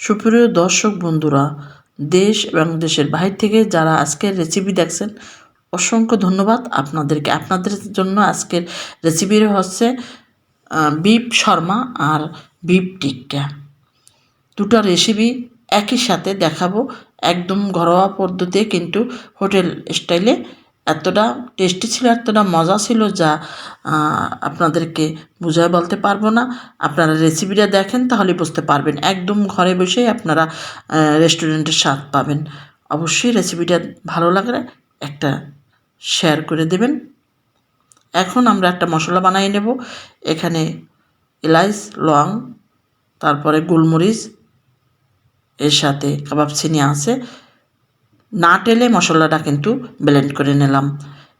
সুপ্রিয় দর্শক বন্ধুরা, দেশ এবং দেশের বাহির থেকে যারা আজকের রেসিপি দেখছেন, অসংখ্য ধন্যবাদ আপনাদেরকে। আপনাদের জন্য আজকের রেসিপি হচ্ছে বিপ শর্মা আর বিপ টিক্কা। দুটো রেসিপি একই সাথে দেখাবো, একদম ঘরোয়া পদ্ধতি কিন্তু হোটেল স্টাইলে এতটা টেস্টি ছিল, এতটা মজা ছিল যা আপনাদেরকে বুঝায় বলতে পারব না। আপনারা রেসিপিটা দেখেন, তাহলে বুঝতে পারবেন। একদম ঘরে বসেই আপনারা রেস্টুরেন্টের স্বাদ পাবেন। অবশ্যই রেসিপিটা ভালো লাগলে একটা শেয়ার করে দেবেন। এখন আমরা একটা মশলা বানিয়ে নেব। এখানে এলাইচ, লং, তারপরে গোলমরিচ, এর সাথে কাবাব চিনি আছে। না টেলে মশলাটা কিন্তু ব্লেন্ড করে নিলাম।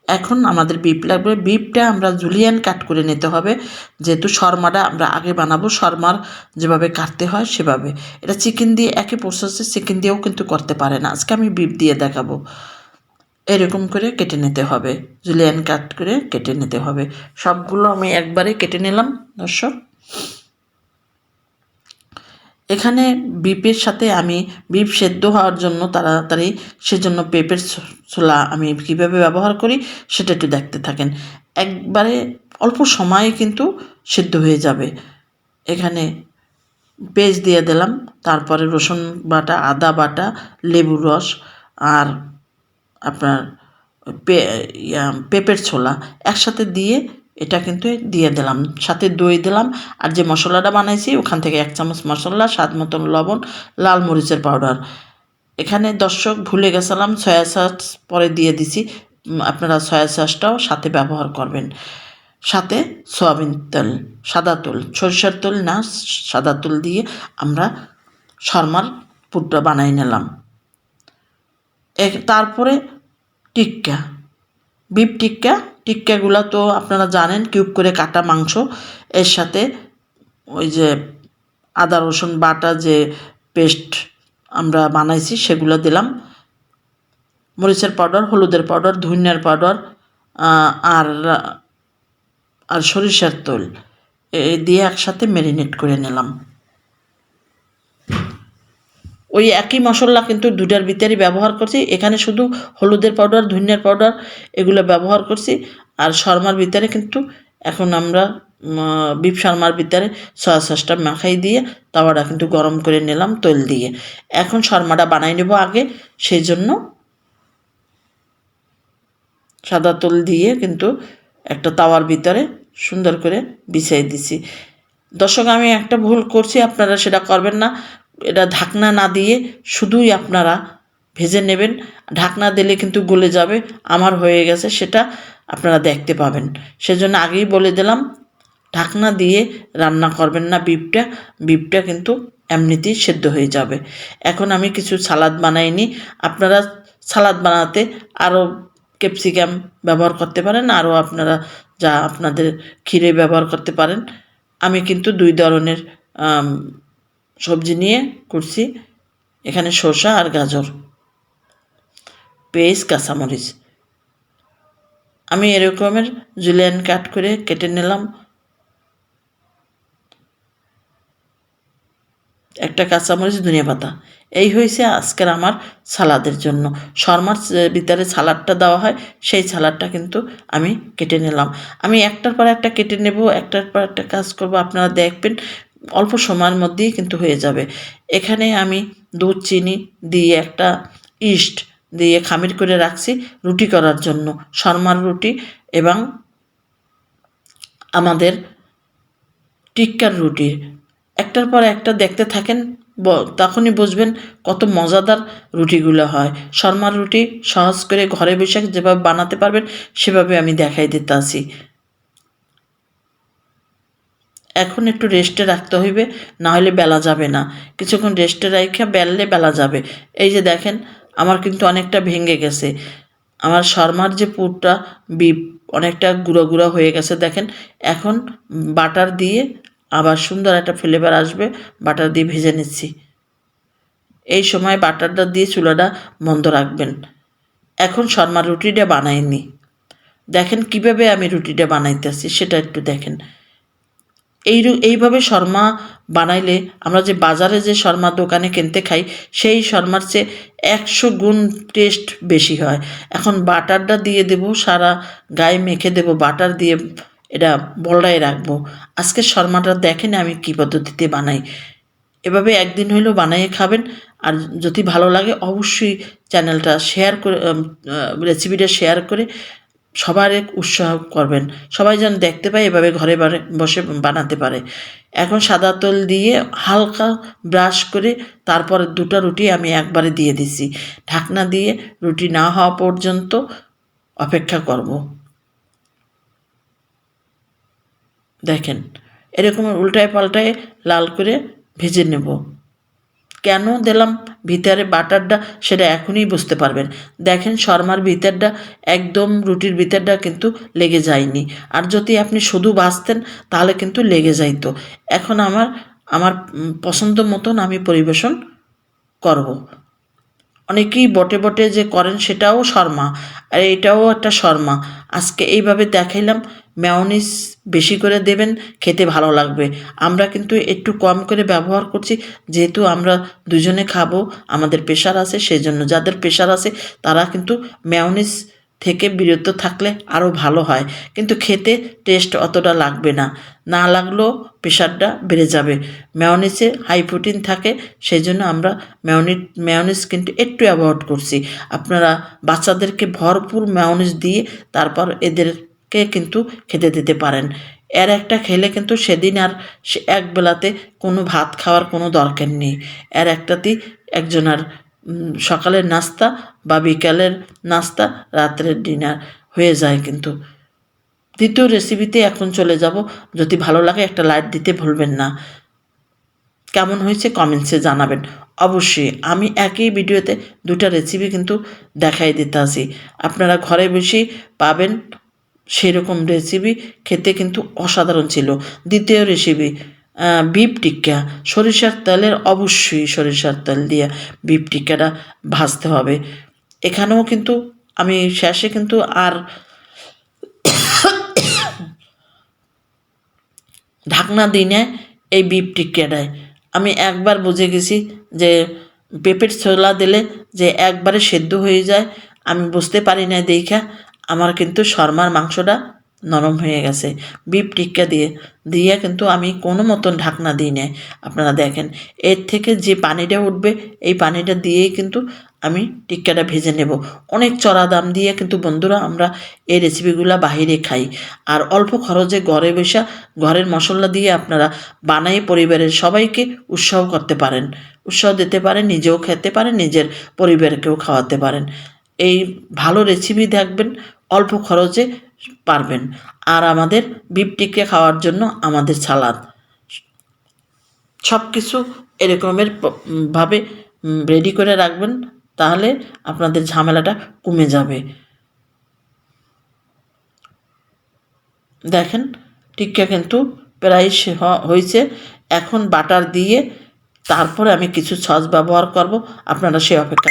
এখন আমাদের বিপ লাগবে। বিপটা আমরা জুলিয়ান কাট করে নিতে হবে। যেহেতু শর্মাটা আমরা আগে বানাবো, শর্মার যেভাবে কাটতে হয় সেভাবে। এটা চিকেন দিয়ে একই প্রসেসে চিকেন দিয়েও কিন্তু করতে পারে না। আজকে আমি বিপ দিয়ে দেখাবো। এরকম করে কেটে নিতে হবে। জুলিয়ান কাট করে কেটে নিতে হবে। সবগুলো আমি একবারে কেটে নিলাম, দর্শক। এখানে বিপের সাথে আমি বিপ সেদ্ধ হওয়ার জন্য তাড়াতাড়ি সেজন্য পেঁপের ছোলা আমি কীভাবে ব্যবহার করি সেটা একটু দেখতে থাকেন। একবারে অল্প সময়ে কিন্তু সেদ্ধ হয়ে যাবে। এখানে পেঁয়াজ দিয়ে দিলাম, তারপরে রসুন বাটা, আদা বাটা লেবুর রস আর আপনার পেঁপের ছোলা একসাথে দিয়ে এটা কিন্তু দিয়ে দিলাম। সাথে দই দিলাম। আর যে মশলাটা বানাইছি, ওখান থেকে এক চামচ মশলা, স্বাদ মতন লবণ, লাল মরিচের পাউডার। এখানে দর্শক ভুলে গেছিলাম, সয়া সস পরে দিয়ে দিছি। আপনারা সয়া সসটাও সাথে ব্যবহার করবেন। সাথে সয়াবিন তেল, সাদা তেল, সরিষার তেল না, সাদা তেল দিয়ে আমরা শর্মার পুরটা বানাই নিলাম। তারপরে টিক্কা বিপ টিক্কা টিক্কাগুলো তো আপনারা জানেন, কিউব করে কাটা মাংস। এর সাথে ওই যে আদা, রসুন, বাটা যে পেস্ট আমরা বানাইছি, সেগুলো দিলাম। মরিচের পাউডার, হলুদের পাউডার, ধনিয়ার পাউডার আর আর সরিষার তেল। দিয়ে একসাথে ম্যারিনেট করে নিলাম। ওই একই মশলা কিন্তু দুটার ভিতরে ব্যবহার করছি। এখানে শুধু হলুদের পাউডার ধনিয়ার পাউডার এগুলো ব্যবহার করছি। আর শর্মার ভিতরে কিন্তু এখন আমরা বিপ শর্মার ভিতরে সয়া সসটা মাখাই দিয়ে তাওয়াটা কিন্তু গরম করে নিলাম তেল দিয়ে। এখন শর্মাটা বানাই নেব আগে, সেই জন্য সাদা তেল দিয়ে কিন্তু একটা তাওয়ার ভিতরে সুন্দর করে বিছিয়ে দিছি। দর্শক, আমি একটা ভুল করছি, আপনারা সেটা করবেন না। এটা ঢাকনা না দিয়ে শুধুই আপনারা ভেজে নেবেন। ঢাকনা দিলে কিন্তু গলে যাবে, আমার হয়ে গেছে, সেটা আপনারা দেখতে পাবেন। সেজন্য আগেই বলে দিলাম, ঢাকনা দিয়ে রান্না করবেন না বিপটা বিপটা কিন্তু এমনিতেই সেদ্ধ হয়ে যাবে। এখন আমি কিছু সালাদ বানাইনি। আপনারা সালাদ বানাতে আরও ক্যাপসিকাম ব্যবহার করতে পারেন, আরও আপনারা যা আপনাদের ক্ষীরে ব্যবহার করতে পারেন। আমি কিন্তু দুই ধরনের সবজি নিয়ে করছি এখানে শসা আর গাজর। পেঁয়াজ, কাঁচামরিচ। আমি এরকমের জুলিয়ান কাট করে কেটে নিলাম। একটা কাঁচামরিচ, ধনিয়া পাতা। এই হয়েছে আজকের আমার সালাদের জন্য। শর্মার ভিতরে সালাডটা দেওয়া হয়, সেই সালাডটা কিন্তু আমি কেটে নিলাম। আমি একটার পর একটা কেটে নেব, একটার পর একটা কাজ করব। আপনারা দেখবেন অল্প সময়ের মধ্যেই কিন্তু হয়ে যাবে। এখানে আমি দুধ, চিনি দিয়ে একটা ইস্ট দিয়ে খামির করে রাখছি রুটি করার জন্য। শর্মার রুটি এবং আমাদের টিক্কার রুটি। একটার পর একটা দেখতে থাকেন তখনই বুঝবেন কত মজাদার রুটিগুলো হয়। শর্মার রুটি সহজ করে ঘরে বসে যেভাবে বানাতে পারবেন, সেভাবে আমি দেখাই দিতে আসি। এখন একটু রেস্টে রাখতে হইবে না হলে বেলা যাবে না। কিছুক্ষণ রেস্টে রাখে বেললে বেলা যাবে। এই যে দেখেন, আমার কিন্তু অনেকটা ভেঙে গেছে। আমার শর্মার যে পুরটা বিপ অনেকটা গুঁড়ো গুঁড়ো হয়ে গেছে, দেখেন। এখন বাটার দিয়ে আবার সুন্দর একটা ফ্লেভার আসবে, বাটার দিয়ে ভেজে নিচ্ছি। এই সময় বাটারটা দিয়ে চুলাটা বন্ধ রাখবেন। এখন শর্মার রুটিটা বানাইনি। দেখেন কীভাবে আমি রুটিটা বানাইতেছি, সেটা একটু দেখেন। এই এইভাবে শর্মা বানাইলে আমরা যে বাজারে যে শর্মা দোকানে কিনতে খাই, সেই শর্মার চেয়ে একশো গুণ টেস্ট বেশি হয়। এখন বাটারটা দিয়ে দেব, সারা গায়ে মেখে দেব, বাটার দিয়ে এটা বলড়ায় রাখব। আজকে শর্মাটা দেখেন আমি কী পদ্ধতিতে বানাই। এভাবে একদিন হইলেও বানিয়ে খাবেন। আর যদি ভালো লাগে, অবশ্যই চ্যানেলটা শেয়ার করে রেসিপিটা শেয়ার করে সবার এক উৎসাহ করবেন। সবাই যেন দেখতে পায়, এভাবে ঘরে বসে বানাতে পারে। এখন সাদা তেল দিয়ে হালকা ব্রাশ করে তারপরে দুটো রুটি আমি একবারে দিয়ে দিছি। ঢাকনা দিয়ে রুটি না হওয়া পর্যন্ত অপেক্ষা করব। দেখেন, এরকম উল্টায় পাল্টায় লাল করে ভেজে নেব। কেন দিলাম ভিতরে বাটারটা সেটা এখনই বুঝতে পারবেন। দেখেন শর্মার ভিতরটা একদম রুটির ভিতরটা কিন্তু লেগে যায়নি। আর যদি আপনি শুধু বাঁচতেন তাহলে কিন্তু লেগে যাইতো। এখন আমার আমার পছন্দ মতন আমি পরিবেশন করব। অনেকেই বটে বটে যে করেন সেটাও শর্মা। আর এটাও একটা শর্মা। আজকে এইভাবে দেখাইলাম ম্যাওনিস বেশি করে দেবেন, খেতে ভালো লাগবে। আমরা কিন্তু একটু কম করে ব্যবহার করছি, যেহেতু আমরা দুজনে খাব, আমাদের প্রেশার আছে সেই জন্য যাদের প্রেশার আছে, তারা কিন্তু ম্যাওনিস থেকে বিরত থাকলে আরও ভালো হয়। কিন্তু খেতে টেস্ট অতটা লাগবে না। না লাগলেও প্রেশারটা বেড়ে যাবে। ম্যাওনিসে হাই প্রোটিন থাকে সেই জন্য আমরা ম্যাওনি ম্যাওনিস কিন্তু একটু অ্যাভয়েড করছি। আপনারা বাচ্চাদেরকে ভরপুর ম্যাওনিস দিয়ে, তারপর এদেরকে কিন্তু খেতে দিতে পারেন। এর একটা খেলে কিন্তু সেদিন আর এক বেলাতে কোনো ভাত খাওয়ার কোনো দরকার নেই। এর একটাতেই একজন আর সকালের নাস্তা বা বিকালের নাস্তা, রাত্রের ডিনার হয়ে যায় কিন্তু। দ্বিতীয় রেসিপিতে এখন চলে যাব। যদি ভালো লাগে একটা লাইট দিতে ভুলবেন না। কেমন হয়েছে কমেন্টসে জানাবেন। অবশ্যই আমি একই ভিডিওতে দুটা রেসিপি কিন্তু দেখাই দিতে আসি। আপনারা ঘরে বসেই পাবেন সেরকম রেসিপি খেতে কিন্তু অসাধারণ ছিল। দ্বিতীয় রেসিপি বিপ টিক্কা সরিষার তেলের অবশ্যই সরিষার তেল দিয়ে বিপ টিক্কাটা ভাজতে হবে। এখানেও কিন্তু আমি শেষে কিন্তু আর ঢাকনা দিনে এই বিপ টিক্কাটায় আমি একবার বুঝে গেছি যে পেঁপের ছোলা দিলে যে একবারে সেদ্ধ হয়ে যায়, আমি বুঝতে পারি না, দেখা আমার কিন্তু শর্মার মাংসটা নরম হয়ে গেছে। বিপ টিক্কা দিয়ে দিয়ে কিন্তু আমি কোনো মতন ঢাকনা দিই না আপনারা দেখেন, এর থেকে যে পানিটা উঠবে, এই পানিটা দিয়েই কিন্তু আমি টিক্কাটা ভেজে নেব। অনেক চড়া দাম দিয়ে কিন্তু বন্ধুরা আমরা এই রেসিপিগুলো বাহিরে খাই। আর অল্প খরচে ঘরে বসা ঘরের মশলা দিয়ে আপনারা বানাই পরিবারের সবাইকে উৎসাহ করতে পারেন। উৎসাহ দিতে পারেন, নিজেও খেতে পারেন, নিজের পরিবারকেও খাওয়াতে পারেন। এই ভালো রেসিপি দেখবেন, অল্প খরচে পারবেন। আর আমাদের বিপ টিকে খাওয়ার জন্য আমাদের সালাদ। সব কিছু এরকমের ভাবে রেডি করে রাখবেন, তাহলে আপনাদের ঝামেলাটা কমে যাবে। দেখেন, টিক্কা কিন্তু প্রায় হয়েছে। এখন বাটার দিয়ে তারপরে আমি কিছু সস ব্যবহার করব। আপনারা সে অপেক্ষা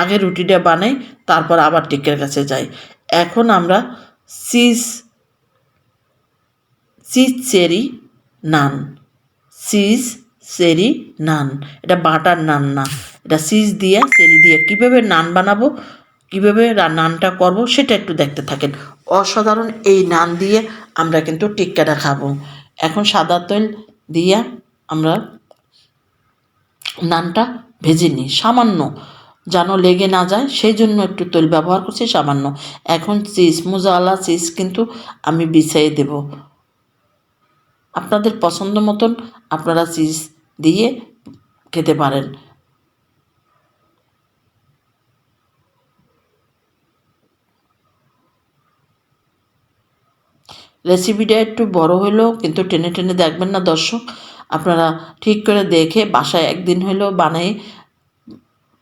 আগে রুটিটা বানাই, তারপর আবার টিকের কাছে যাই। এখন আমরা cheese cheese cherry, naan. Cheese cherry, naan. এটা বাটার নান না। এটা চিজ দিয়ে, চেরি দিয়ে কীভাবে নান বানাবো, কীভাবে নানটা করব, সেটা একটু দেখতে থাকেন। অসাধারণ এই নান দিয়ে আমরা কিন্তু টিক্কাটা খাব। এখন সাদা তেল দিয়ে আমরা নানটা ভেজে নিই। সামান্য যেন লেগে না যায়, সেই জন্য একটু তেল ব্যবহার করছি সামান্য। এখন চিজ মোজাওয়ালা চিজ কিন্তু আমি বিছাই দেব। আপনাদের পছন্দ মতন আপনারা চিজ দিয়ে খেতে পারেন। রেসিপিটা একটু বড় হলেও কিন্তু টেনে টেনে দেখবেন না দর্শক। আপনারা ঠিক করে দেখে বাসায় একদিন হলেও বানাই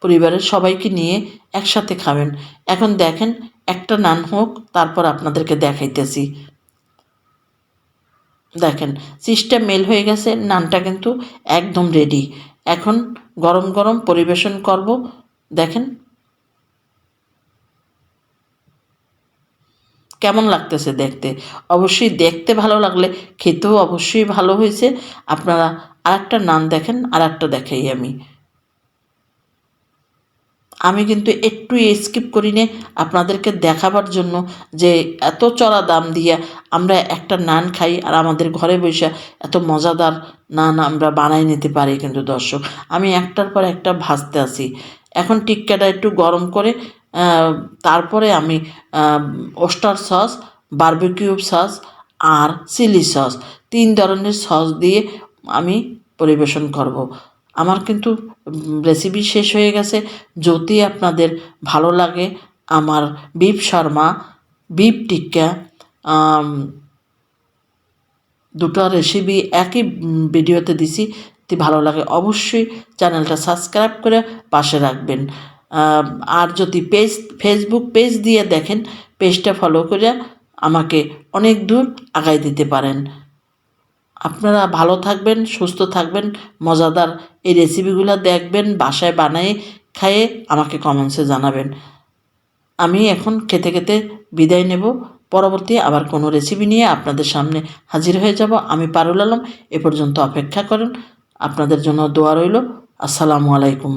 পরিবারের সবাইকে নিয়ে একসাথে খাবেন। এখন দেখেন, একটা নান হোক, তারপর আপনাদেরকে দেখাইতেছি। দেখেন চিজটা মেল হয়ে গেছে, নানটা কিন্তু একদম রেডি এখন গরম গরম পরিবেশন করব। দেখেন, কেমন লাগতেছে দেখতে। অবশ্যই দেখতে ভালো লাগলে, খেতেও অবশ্যই ভালো হয়েছে। আপনারা আর একটা নান দেখেন আর একটা দেখাই আমি। আমি কিন্তু একটু স্কিপ করি নে আপনাদেরকে দেখাবার জন্য যে এত চড়া দাম দিয়া আমরা একটা নান খাই আর আমাদের ঘরে বসে এত মজাদার নান আমরা বানাই নিতে পারি কিন্তু দর্শক। আমি একটার পর একটা ভাজতে আসি এখন টিক্কাটা একটু গরম করে তারপরে আমি ওস্টার সস, বারবিকিউ সস আর চিলি সস। তিন ধরনের সস দিয়ে আমি পরিবেশন করব। আমার কিন্তু রেসিপি শেষ হয়ে গেছে। যদি আপনাদের ভালো লাগে আমার বিফ শর্মা, বিফ টিক্কা দুটো রেসিপি একই ভিডিওতে দিছি, যদি ভালো লাগে অবশ্যই চ্যানেলটা সাবস্ক্রাইব করে পাশে রাখবেন। আর যদি পেজ ফেসবুক পেজ দিয়ে দেখেন পেজটা ফলো করে আমাকে অনেক দূর আগায় দিতে পারেন। আপনারা ভালো থাকবেন, সুস্থ থাকবেন, মজাদার এই রেসিপিগুলো দেখবেন, বাসায় বানিয়ে খাইয়ে আমাকে কমেন্টসে জানাবেন। আমি এখন খেতে খেতে বিদায় নেব। পরবর্তী আবার কোনো রেসিপি নিয়ে আপনাদের সামনে হাজির হয়ে যাব। আমি পারুল আলম, এ পর্যন্ত অপেক্ষা করেন। আপনাদের জন্য দোয়া রইল। আসসালামু আলাইকুম।